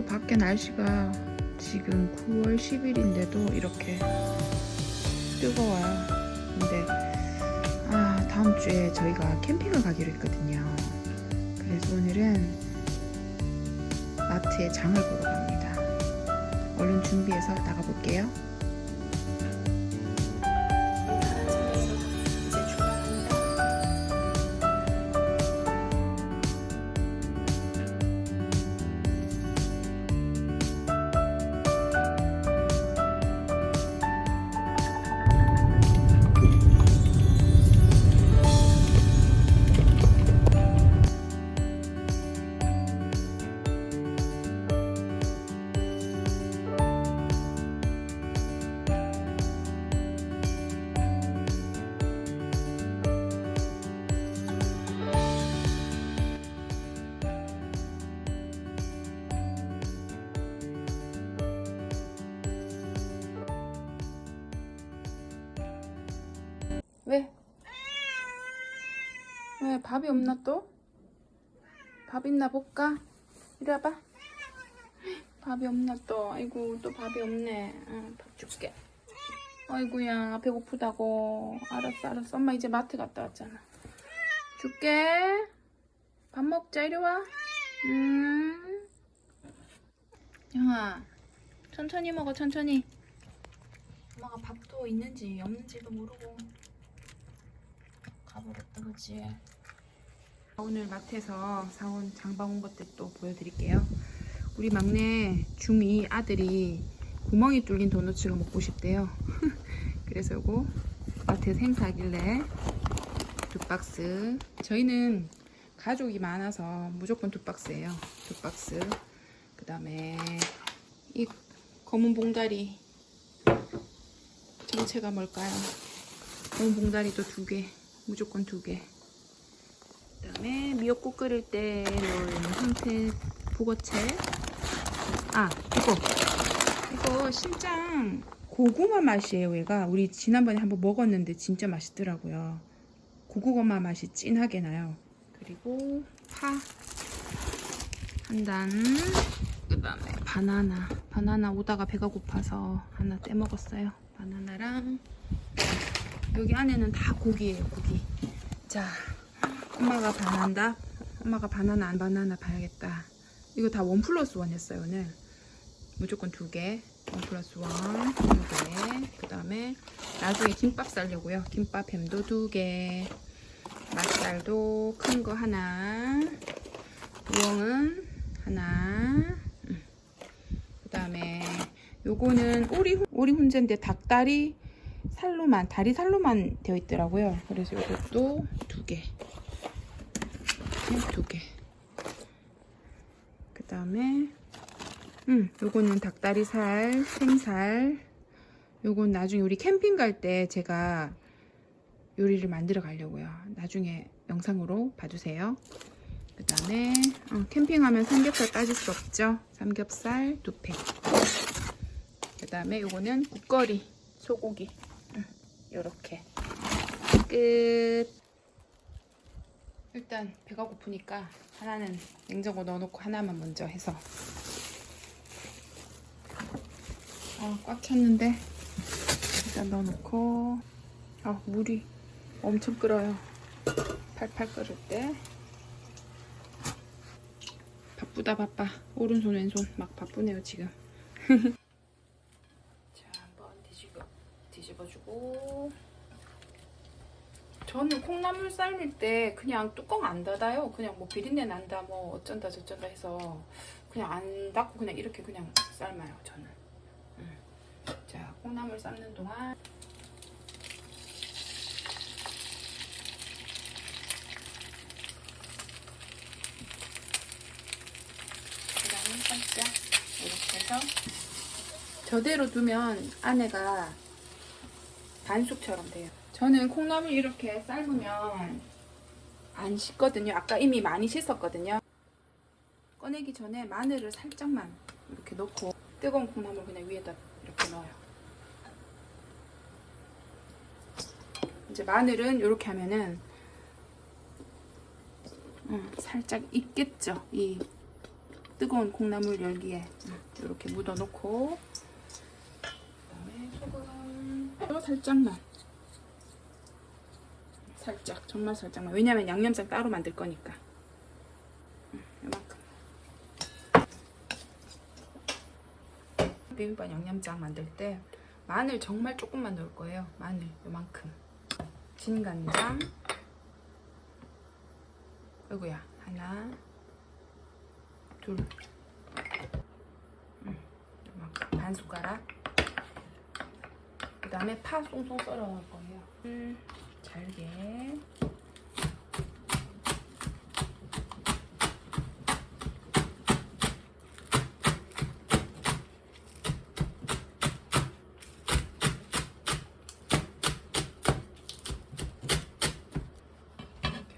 또 밖에 날씨가 지금 9월 10일인데도 이렇게 뜨거워요. 근데 아 다음 주에 저희가 캠핑을 가기로 했거든요. 그래서 오늘은 마트에 장을 보러 갑니다. 얼른 준비해서 나가볼게요. 왜 밥이 없나 또? 밥 있나 볼까? 이리 와봐. 밥이 없나 또? 아이고 또 밥이 없네. 응, 밥 줄게. 아이고야 배고프다고. 알았어 알았어. 엄마 이제 마트 갔다 왔잖아. 줄게. 밥 먹자 이리 와. 음. 영아 천천히 먹어 천천히. 엄마가 밥도 있는지 없는지도 모르고. 가버렸다 그치 오늘 마트에서 사온 장방 온 것들 또 보여드릴게요 우리 막내 중2 아들이 구멍이 뚫린 도넛을 먹고 싶대요 그래서 요거 마트에서 행사하길래 두 박스 저희는 가족이 많아서 무조건 두 박스예요 두 박스 그 다음에 이 검은 봉다리 정체가 뭘까요? 검은 봉다리도 두 개. 무조건 두 개. 그다음에 미역국 끓일 때 넣을 황태 북어채. 아 이거 이거 신장 고구마 맛이에요. 얘가 우리 지난번에 한번 먹었는데 진짜 맛있더라고요. 고구마 맛이 진하게 나요. 그리고 파 한 단. 그 다음에 바나나. 바나나 오다가 배가 고파서 하나 떼 먹었어요. 바나나랑 여기 안에는 다 고기예요, 고기. 자, 엄마가 반한다. 엄마가 바나나 안 바나나 봐야겠다. 이거 다 원 플러스 원 했어요, 오늘. 무조건 두 개. 원 플러스 원, 두 개. 그 다음에 나중에 김밥 싸려고요. 김밥 햄도 두 개. 맛살도 큰 거 하나. 우엉은 하나. 그 다음에 요거는 오리, 훈- 오리 훈제인데 닭다리 살로만 다리 살로만 되어 있더라고요. 그래서 이것도 두 개, 네, 두 개. 그 다음에 음, 요거는 닭다리살, 생살. 요건 나중에 우리 캠핑 갈 때 제가 요리를 만들어 가려고요. 나중에 영상으로 봐주세요. 그 다음에 어, 캠핑하면 삼겹살 빠질 수 없죠. 삼겹살 두 팩. 그 다음에 요거는 국거리 소고기. 요렇게 끝 일단 배가 고프니까 하나는 냉장고 넣어놓고 하나만 먼저 해서. 아, 꽉 찼는데? 일단 넣어놓고. 아 물이 엄청 끓어요. 팔팔 끓을 때. 바쁘다 바빠. 오른손 왼손 막 바쁘네요 지금. 자 한번 뒤집어 뒤집어주고 저는 콩나물 삶을 때 그냥 뚜껑 안 닫아요 그냥 뭐 비린내 난다 뭐 어쩐다 저쩐다 해서 그냥 안 닫고 그냥 이렇게 그냥 삶아요 저는 음. 자 콩나물 삶는 동안 그다음에 삶자 이렇게 해서 저대로 두면 안에가 반숙처럼 돼요. 저는 콩나물 이렇게 삶으면 안 씻거든요. 아까 이미 많이 씻었거든요. 꺼내기 전에 마늘을 살짝만 이렇게 넣고 뜨거운 콩나물 그냥 위에다 이렇게 넣어요. 이제 마늘은 이렇게 하면은 음, 살짝 익겠죠. 이 뜨거운 콩나물 열기에 이렇게 묻어 놓고 그다음에 소금 또 살짝만 살짝 정말 살짝만. 왜냐면 양념장 따로 만들 거니까. 음, 이만큼. 비빔밥 양념장 만들 때 마늘 정말 조금만 넣을 거예요. 마늘 요만큼. 진간장. 아이고야 하나 둘. 음, 요만큼. 반 숟가락. 그 다음에 파 송송 썰어 넣을 거예요. 음, 잘게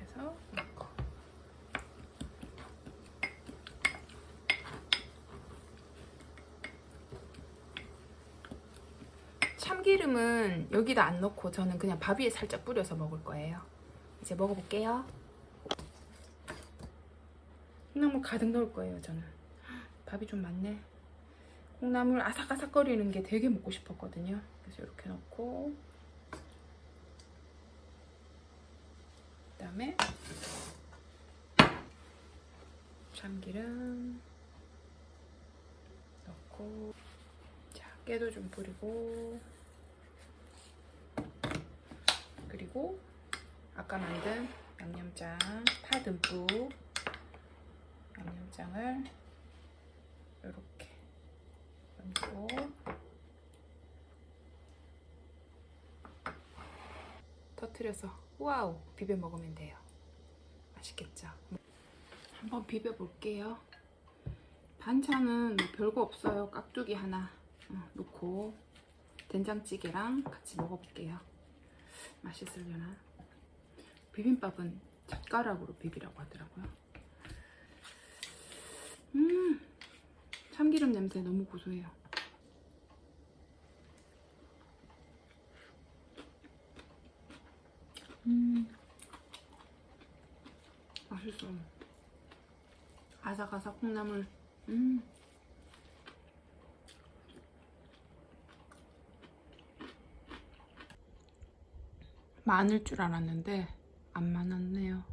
해서 넣고 참기름은 여기다 안 넣고 저는 그냥 밥 위에 살짝 뿌려서 먹을 거예요. 이제 먹어볼게요. 콩나물 가득 넣을 거예요, 저는. 밥이 좀 많네. 콩나물 아삭아삭거리는 게 되게 먹고 싶었거든요. 그래서 이렇게 넣고 그다음에 참기름 넣고 자 깨도 좀 뿌리고. 그리고 아까 만든 양념장 파 듬뿍 양념장을 이렇게 얹고. 터트려서 와우 비벼 먹으면 돼요. 맛있겠죠? 한번 비벼 볼게요. 반찬은 뭐 별거 없어요. 깍두기 하나 어, 넣고 된장찌개랑 같이 먹어볼게요. 맛있으려나? 비빔밥은 젓가락으로 비비라고 하더라고요. 음 참기름 냄새 너무 고소해요. 음 맛있어 아삭아삭 콩나물. 음 많을 줄 알았는데 안 많았네요.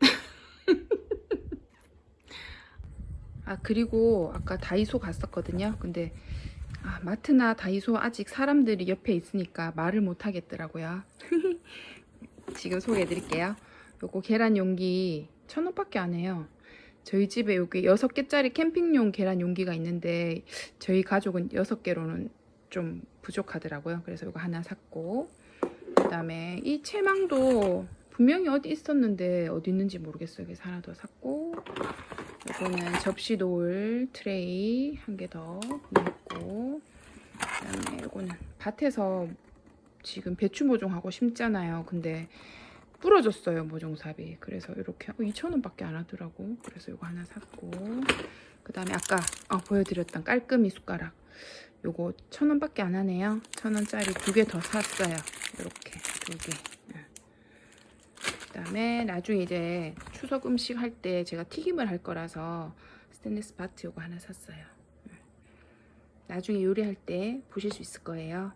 아 그리고 아까 다이소 갔었거든요. 근데 아, 마트나 다이소 아직 사람들이 옆에 있으니까 말을 못 하겠더라고요. 지금 소개해 드릴게요. 요거 계란 용기 천 원밖에 안 해요. 저희 집에 여기 여섯 개짜리 캠핑용 계란 용기가 있는데 저희 가족은 여섯 개로는 좀 부족하더라고요. 그래서 이거 하나 샀고 그 다음에 이 채망도 분명히 어디 있었는데 어디 있는지 모르겠어요. 그래서 하나 더 샀고 이거는 접시 놓을 트레이 한 개더 넣고 그다음에 이거는 밭에서 지금 배추 모종하고 심잖아요. 근데 부러졌어요 모종삽이. 그래서 이렇게 2,000원밖에 안 하더라고. 그래서 이거 하나 샀고 그 다음에 아까 어, 보여드렸던 깔끔이 숟가락 요거 천 원밖에 안 하네요. 천 원짜리 두 개 더 샀어요. 이렇게 두 개. 그다음에 나중에 이제 추석 음식 할 때 제가 튀김을 할 거라서 스테인리스 바트 요거 하나 샀어요. 나중에 요리할 때 보실 수 있을 거예요.